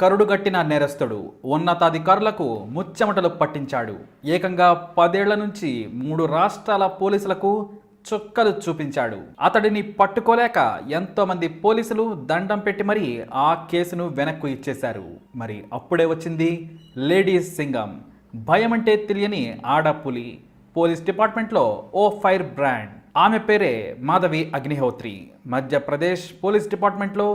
కరుడుగట్టిన నేరస్తుడు ఉన్నతాధికారులకు ముచ్చెమటలు పట్టించాడు. ఏకంగా పదేళ్ళ నుంచి మూడు రాష్ట్రాల పోలీసులకు చుక్కలు చూపించాడు. అతడిని పట్టుకోలేక ఎంతో మంది పోలీసులు దండం పెట్టి మరీ ఆ కేసును వెనక్కు ఇచ్చేశారు. మరి అప్పుడే వచ్చింది లేడీస్ సింగం. భయం అంటే తెలియని ఆడపులి పోలీస్ డిపార్ట్మెంట్లో ఓ ఫైర్ బ్రాండ్. ఆమె పేరే మాధవి అగ్నిహోత్రి. మధ్యప్రదేశ్ పోలీస్ డిపార్ట్మెంట్లో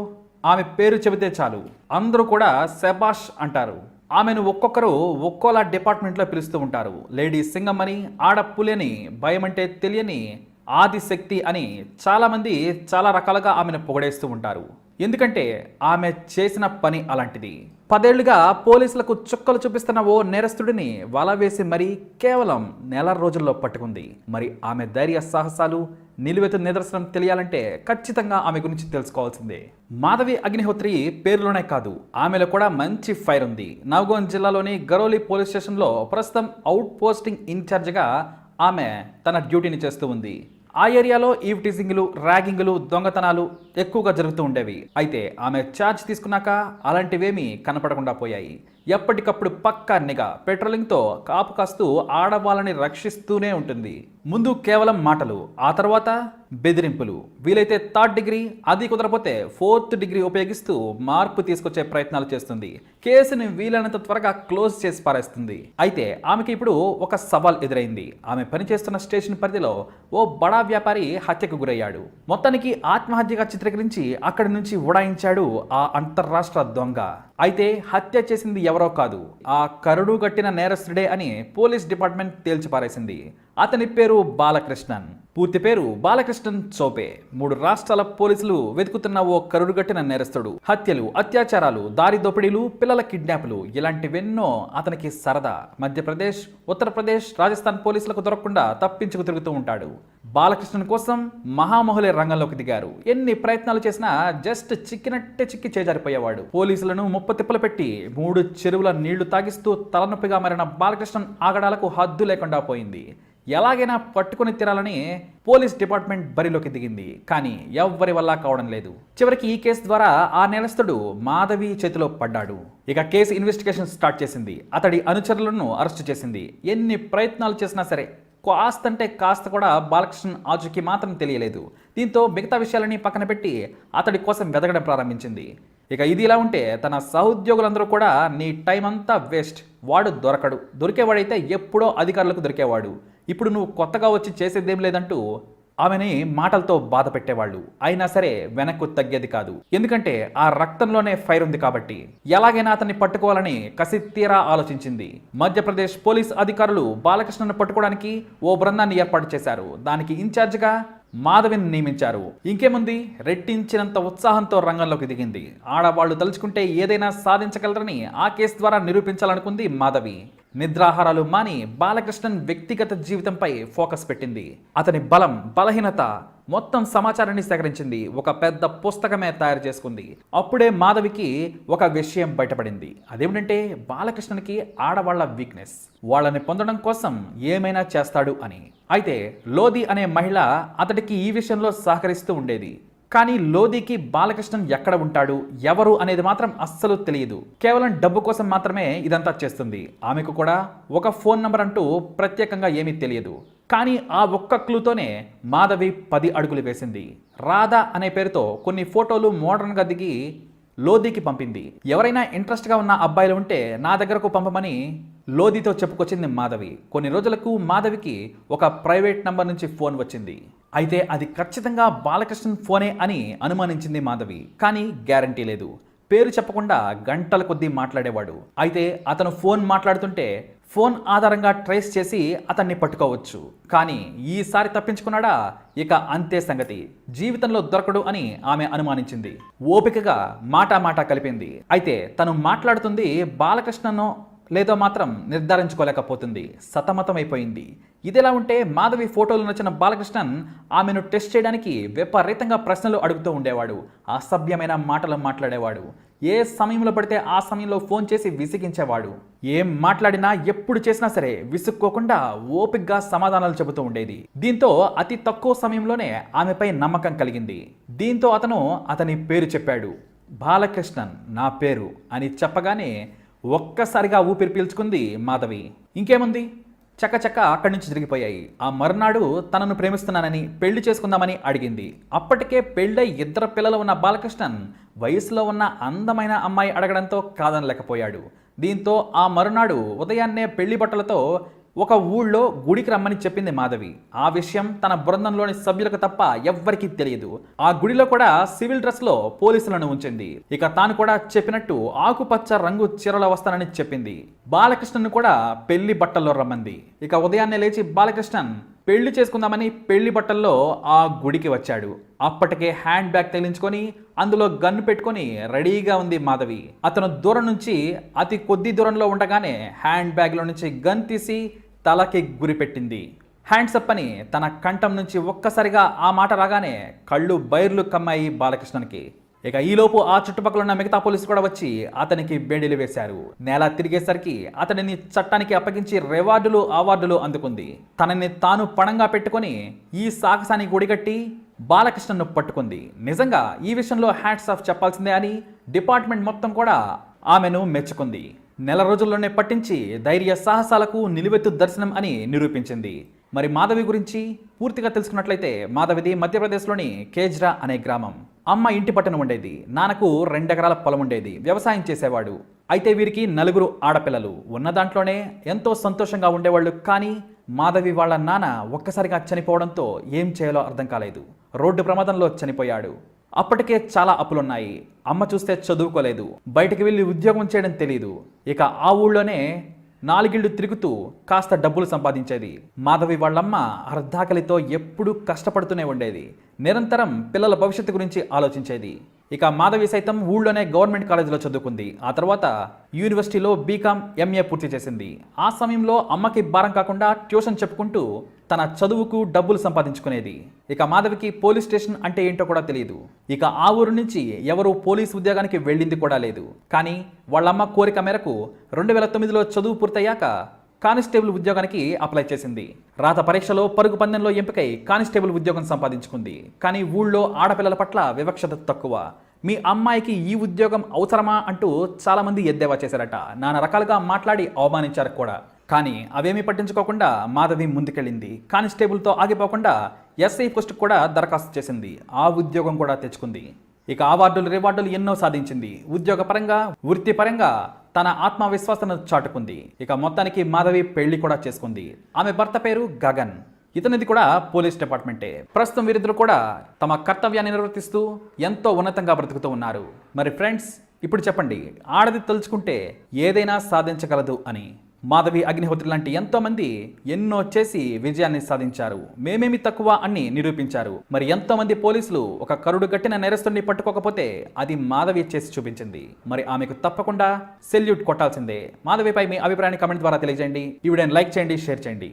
ఆమె పేరు చెబితే చాలు. అందరూ కూడా శబాష్ అంటారు. ఆమెను ఒక్కొక్కరు ఒక్కోలా డిపార్ట్మెంట్లో పిలుస్తూ ఉంటారు. లేడీ సింగం అని ఆడపులి భయం అంటే తెలియని ఆదిశక్తి అని చాలామంది చాలా రకాలుగా ఆమెను పొగడేస్తూ ఉంటారు. ఎందుకంటే ఆమె చేసిన పని అలాంటిది. పదేళ్ళుగా పోలీసులకు చుక్కలు చూపిస్తున్న ఓ నేరస్తుడిని వల వేసి మరీ కేవలం నెల రోజుల్లో పట్టుకుంది. మరి ఆమె ధైర్య సాహసాలు నిలువెత్తు నిదర్శనం తెలియాలంటే ఖచ్చితంగా ఆమె గురించి తెలుసుకోవాల్సిందే. మాధవి అగ్నిహోత్రి పేరులోనే కాదు ఆమెలో కూడా మంచి ఫైర్ ఉంది. నవగోన్ జిల్లాలోని గరోలి పోలీస్ స్టేషన్లో ప్రస్తుతం అవుట్ పోస్టింగ్ ఇన్ఛార్జ్గా ఆమె తన డ్యూటీని చేస్తూ ఉంది. ఆ ఏరియాలో ఈవ్టీజింగ్లు ర్యాగింగ్లు దొంగతనాలు ఎక్కువగా జరుగుతూ ఉండేవి. అయితే ఆమె ఛార్జ్ తీసుకున్నాక అలాంటివేమీ కనపడకుండా పోయాయి. ఎప్పటికప్పుడు పక్కా నిఘా. పెట్రోలింగ్తో కాపు కాస్తూ ఆడవాళ్ళని రక్షిస్తూనే ఉంటుంది. ముందు కేవలం మాటలు ఆ తర్వాత బెదిరింపులు. వీలైతే థర్డ్ డిగ్రీ అది కుదరపోతే ఫోర్త్ డిగ్రీ ఉపయోగిస్తూ మార్పు తీసుకొచ్చే ప్రయత్నాలు చేస్తుంది. కేసుని వీలైనంత త్వరగా క్లోజ్ చేసి పారేస్తుంది. అయితే ఆమెకి ఇప్పుడు ఒక సవాల్ ఎదురైంది. ఆమె పనిచేస్తున్న స్టేషన్ పరిధిలో ఓ బడా వ్యాపారి హత్యకు గురయ్యాడు. మొత్తానికి ఆత్మహత్యగా చిత్రీకరించి అక్కడి నుంచి ఉడాయించాడు ఆ అంతర్రాష్ట్ర దొంగ. అయితే హత్య చేసింది ఎవరో కాదు. ఆ కరుడు కట్టిన నేరస్తుడే అని పోలీస్ డిపార్ట్మెంట్ తేల్చిపారేసింది. అతని పేరు బాలకృష్ణన్. పూర్తి పేరు బాలకృష్ణన్ చోపే మూడు రాష్ట్రాల పోలీసులు వెతుకుతున్న ఓ కరుడుగట్టిన నేరస్తుడు. హత్యలు అత్యాచారాలు దారి దోపిడీలు పిల్లల కిడ్నాప్లు ఇలాంటివెన్నో అతనికి సరదా. మధ్యప్రదేశ్ ఉత్తరప్రదేశ్ రాజస్థాన్ పోలీసులకు దొరకకుండా తప్పించుకు తిరుగుతూ ఉంటాడు. బాలకృష్ణన్ కోసం మహామహులే రంగంలోకి దిగారు. ఎన్ని ప్రయత్నాలు చేసినా జస్ట్ చిక్కినట్టే చిక్కి చేజారిపోయేవాడు. పోలీసులను ముప్ప తిప్పలు పెట్టి మూడు చెరువుల నీళ్ళు తాగిస్తూ తలనొప్పిగా మారిన బాలకృష్ణన్ ఆగడాలకు హద్దు లేకుండా పోయింది. ఎలాగైనా పట్టుకొని తీరాలని పోలీస్ డిపార్ట్మెంట్ బరిలోకి దిగింది కానీ ఎవ్వరి వల్ల కావడం లేదు. చివరికి ఈ కేసు ద్వారా ఆ నేరస్తుడు మాధవి చేతిలో పడ్డాడు. ఇక కేసు ఇన్వెస్టిగేషన్ స్టార్ట్ చేసింది. అతడి అనుచరులను అరెస్టు చేసింది. ఎన్ని ప్రయత్నాలు చేసినా సరే కాస్తంటే కాస్త కూడా బాలకృష్ణ ఆచూకీ మాత్రం తెలియలేదు. దీంతో మిగతా విషయాలని పక్కన పెట్టి అతడి కోసం వెతకడం ప్రారంభించింది. ఇక ఇది ఇలా ఉంటే తన సహోద్యోగులందరూ కూడా నీ టైం అంతా వేస్ట్. వాడు దొరకడు. దొరికేవాడైతే ఎప్పుడో అధికారులకు దొరికేవాడు. ఇప్పుడు నువ్వు కొత్తగా వచ్చి చేసేదేం లేదంటూ ఆమెని మాటలతో బాధ పెట్టేవాళ్ళు. అయినా సరే వెనక్కు తగ్గేది కాదు. ఎందుకంటే ఆ రక్తంలోనే ఫైర్ ఉంది కాబట్టి. ఎలాగైనా అతన్ని పట్టుకోవాలని కసి తీరా ఆలోచించింది. మధ్యప్రదేశ్ పోలీస్ అధికారులు బాలకృష్ణను పట్టుకోవడానికి ఓ బృందాన్ని ఏర్పాటు చేశారు. దానికి ఇన్ఛార్జిగా మాధవిని నియమించారు. ఇంకేముంది? రెట్టించినంత ఉత్సాహంతో రంగంలోకి దిగింది. ఆడవాళ్ళు తలుచుకుంటే ఏదైనా సాధించగలరని ఆ కేసు ద్వారా నిరూపించాలనుకుంది మాధవి. నిద్రాహారాలు మాని బాలకృష్ణన్ వ్యక్తిగత జీవితంపై ఫోకస్ పెట్టింది. అతని బలం బలహీనత మొత్తం సమాచారాన్ని సేకరించింది. ఒక పెద్ద పుస్తకమే తయారు చేసుకుంది. అప్పుడే మాధవికి ఒక విషయం బయటపడింది. అదేమిటంటే బాలకృష్ణన్కి ఆడవాళ్ళ వీక్నెస్ వాళ్ళని పొందడం కోసం ఏమైనా చేస్తాడు అని. అయితే లోది అనే మహిళ అతడికి ఈ విషయంలో సహకరిస్తూ ఉండేది. కానీ లోదికి బాలకృష్ణన్ ఎక్కడ ఉంటాడు ఎవరు అనేది మాత్రం అస్సలు తెలియదు. కేవలం డబ్బు కోసం మాత్రమే ఇదంతా చేస్తుంది. ఆమెకు కూడా ఒక ఫోన్ నంబర్ అంటూ ప్రత్యేకంగా ఏమీ తెలియదు. కానీ ఆ ఒక్క క్లూతోనే మాధవి పది అడుగులు వేసింది. రాధా అనే పేరుతో కొన్ని ఫోటోలు మోడర్న్గా దిగి లోదికి పంపింది. ఎవరైనా ఇంట్రెస్ట్గా ఉన్న అబ్బాయిలు ఉంటే నా దగ్గరకు పంపమని లోదితో చెప్పుకొచ్చింది మాధవి. కొన్ని రోజులకు మాధవికి ఒక ప్రైవేట్ నంబర్ నుంచి ఫోన్ వచ్చింది. అయితే అది ఖచ్చితంగా బాలకృష్ణన్ ఫోనే అని అనుమానించింది మాధవి. కానీ గ్యారంటీ లేదు. పేరు చెప్పకుండా గంటల కొద్దీ మాట్లాడేవాడు. అయితే అతను ఫోన్ మాట్లాడుతుంటే ఫోన్ ఆధారంగా ట్రేస్ చేసి అతన్ని పట్టుకోవచ్చు. కానీ ఈసారి తప్పించుకున్నాడా? ఇక అంతే సంగతి. జీవితంలో దొరకడు అని ఆమె అనుమానించింది. ఓపికగా మాటా మాట కలిపింది. అయితే తను మాట్లాడుతుంది బాలకృష్ణను లేదో మాత్రం నిర్ధారించుకోలేకపోతుంది. సతమతమైపోయింది. ఇదిలా ఉంటే మాధవి ఫోటోలు నచ్చిన బాలకృష్ణన్ ఆమెను టెస్ట్ చేయడానికి విపరీతంగా ప్రశ్నలు అడుగుతూ ఉండేవాడు. అసభ్యమైన మాటలు మాట్లాడేవాడు. ఏ సమయంలో పడితే ఆ సమయంలో ఫోన్ చేసి విసిగించేవాడు. ఏం మాట్లాడినా ఎప్పుడు చేసినా సరే విసుక్కోకుండా ఓపిగ్గా సమాధానాలు చెబుతూ ఉండేది. దీంతో అతి తక్కువ సమయంలోనే ఆమెపై నమ్మకం కలిగింది. దీంతో అతను అతని పేరు చెప్పాడు. బాలకృష్ణన్ నా పేరు అని చెప్పగానే ఒక్కసారిగా ఊపిరి పీల్చుకుంది మాధవి. ఇంకేముంది? చకచక అక్కడి నుంచి తిరిగిపోయాయి. ఆ మరునాడు తనను ప్రేమిస్తున్నానని పెళ్ళి చేసుకుందామని అడిగింది. అప్పటికే పెళ్ళై ఇద్దరు పిల్లలు ఉన్న బాలకృష్ణన్ వయసులో ఉన్న అందమైన అమ్మాయి అడగడంతో కాదనలేకపోయాడు. దీంతో ఆ మరునాడు ఉదయాన్నే పెళ్ళి బట్టలతో ఒక ఊళ్ళో గుడికి రమ్మని చెప్పింది మాధవి. ఆ విషయం తన బృందంలోని సభ్యులకు తప్ప ఎవ్వరికీ తెలియదు. ఆ గుడిలో కూడా సివిల్ డ్రెస్లో పోలీసులను ఉంచింది. ఇక తాను కూడా చెప్పినట్టు ఆకుపచ్చ రంగు చీరలో వస్తానని చెప్పింది. బాలకృష్ణను కూడా పెళ్ళి బట్టల్లో రమ్మంది. ఇక ఉదయాన్నే లేచి బాలకృష్ణన్ పెళ్ళి చేసుకుందామని పెళ్ళి బట్టల్లో ఆ గుడికి వచ్చాడు. అప్పటికే హ్యాండ్ బ్యాగ్ తగిలించుకొని అందులో గన్ను పెట్టుకొని రెడీగా ఉంది మాధవి. అతను దూరం నుంచి అతి కొద్ది దూరంలో ఉండగానే హ్యాండ్ బ్యాగ్లో నుంచి గన్ తీసి తలకి గురిపెట్టింది హ్యాండ్స్ అప్ అని తన కంఠం నుంచి ఒక్కసారిగా ఆ మాట రాగానే కళ్ళు బైర్లు కమ్మాయి బాలకృష్ణన్కి. ఇక ఈలోపు ఆ చుట్టుపక్కల ఉన్న మిగతా పోలీసులు కూడా వచ్చి అతనికి బేడీలు వేశారు. నేల తిరిగేసరికి అతనిని చట్టానికి అప్పగించి రివార్డులు అవార్డులు అందుకుంది. తనని తాను పణంగా పెట్టుకొని ఈ సాహసాన్ని ఒడిగట్టి బాలకృష్ణను పట్టుకుంది. నిజంగా ఈ విషయంలో హ్యాట్స్ ఆఫ్ చెప్పాల్సిందే అని డిపార్ట్మెంట్ మొత్తం కూడా ఆమెను మెచ్చుకుంది. నెల రోజుల్లోనే పట్టించి ధైర్య సాహసాలకు నిలువెత్తు దర్శనం అని నిరూపించింది. మరి మాధవి గురించి పూర్తిగా తెలుసుకున్నట్లయితే మాధవిది మధ్యప్రదేశ్లోని కేజ్రా అనే గ్రామం. అమ్మ ఇంటి పట్టణం ఉండేది. నాన్నకు రెండెకరాల పొలం ఉండేది. వ్యవసాయం చేసేవాడు. అయితే వీరికి నలుగురు ఆడపిల్లలు. ఉన్న దాంట్లోనే ఎంతో సంతోషంగా ఉండేవాళ్ళు. కానీ మాధవి వాళ్ళ నాన్న ఒక్కసారిగా చనిపోవడంతో ఏం చేయాలో అర్థం కాలేదు. రోడ్డు ప్రమాదంలో చనిపోయాడు. అప్పటికే చాలా అప్పులున్నాయి. అమ్మ చూస్తే చదువుకోలేదు. బయటికి వెళ్ళి ఉద్యోగం చేయడం తెలియదు ఇక ఆ ఊళ్ళోనే నాలుగిళ్ళు తిరుగుతూ కాస్త డబ్బులు సంపాదించేది. మాధవి వాళ్ళమ్మ అర్ధాకలితో ఎప్పుడూ కష్టపడుతూనే ఉండేది. నిరంతరం పిల్లల భవిష్యత్తు గురించి ఆలోచించేది. ఇక మాధవి సైతం ఊళ్ళోనే గవర్నమెంట్ కాలేజీలో చదువుకుంది. ఆ తర్వాత యూనివర్సిటీలో బీకామ్ ఎంఏ పూర్తి చేసింది. ఆ సమయంలో అమ్మకి భారం కాకుండా ట్యూషన్ చెప్పుకుంటూ తన చదువుకు డబ్బులు సంపాదించుకునేది. ఇక మాధవికి పోలీస్ స్టేషన్ అంటే ఏంటో కూడా తెలియదు. ఇక ఆ ఊరు నుంచి ఎవరు పోలీస్ ఉద్యోగానికి వెళ్ళింది కూడా లేదు. కానీ వాళ్ళమ్మ కోరిక మేరకు రెండు వేల తొమ్మిదిలో చదువు పూర్తయ్యాక కానిస్టేబుల్ ఉద్యోగానికి అప్లై చేసింది. రాత పరీక్షలో పరుగు పందెంలో ఎంపికై కానిస్టేబుల్ ఉద్యోగం సంపాదించుకుంది. కానీ ఊళ్ళో ఆడపిల్లల పట్ల వివక్షత తక్కువ. మీ అమ్మాయికి ఈ ఉద్యోగం అవసరమా అంటూ చాలామంది ఎద్దేవా చేశారట. నానా రకాలుగా మాట్లాడి అవమానించారు కూడా. కానీ అవేమీ పట్టించుకోకుండా మాధవి ముందుకెళ్ళింది. కానిస్టేబుల్తో ఆగిపోకుండా ఎస్ఐ పోస్ట్ కూడా దరఖాస్తు చేసింది. ఆ ఉద్యోగం కూడా తెచ్చుకుంది. ఇక అవార్డులు రివార్డులు ఎన్నో సాధించింది. ఉద్యోగపరంగా వృత్తిపరంగా తన ఆత్మవిశ్వాసాన్ని చాటుకుంది. ఇక మొత్తానికి మాధవి పెళ్ళి కూడా చేసుకుంది. ఆమె భర్త పేరు గగన్. ఇతనిది కూడా పోలీస్ డిపార్ట్మెంటే. ప్రస్తుతం వీరిద్దరు కూడా తమ కర్తవ్యాన్ని నిర్వర్తిస్తూ ఎంతో ఉన్నతంగా బ్రతుకుతూ ఉన్నారు. మరి ఫ్రెండ్స్ ఇప్పుడు చెప్పండి. ఆడది తలుచుకుంటే ఏదైనా సాధించగలదు అని. మాధవి అగ్నిహోత్రి లాంటి ఎంతోమంది ఎన్నో చేసి విజయాన్ని సాధించారు. మేమేమి తక్కువ అని నిరూపించారు. మరి ఎంతోమంది పోలీసులు ఒక కరుడు గట్టిన నేరస్తుడిని పట్టుకోకపోతే అది మాధవి చేసి చూపించింది. మరి ఆమెకు తప్పకుండా సెల్యూట్ కొట్టాల్సిందే. మాధవిపై మీ అభిప్రాయాన్ని కమెంట్ ద్వారా తెలియజేయండి. ఈ వీడియోని లైక్ చేయండి షేర్ చేయండి.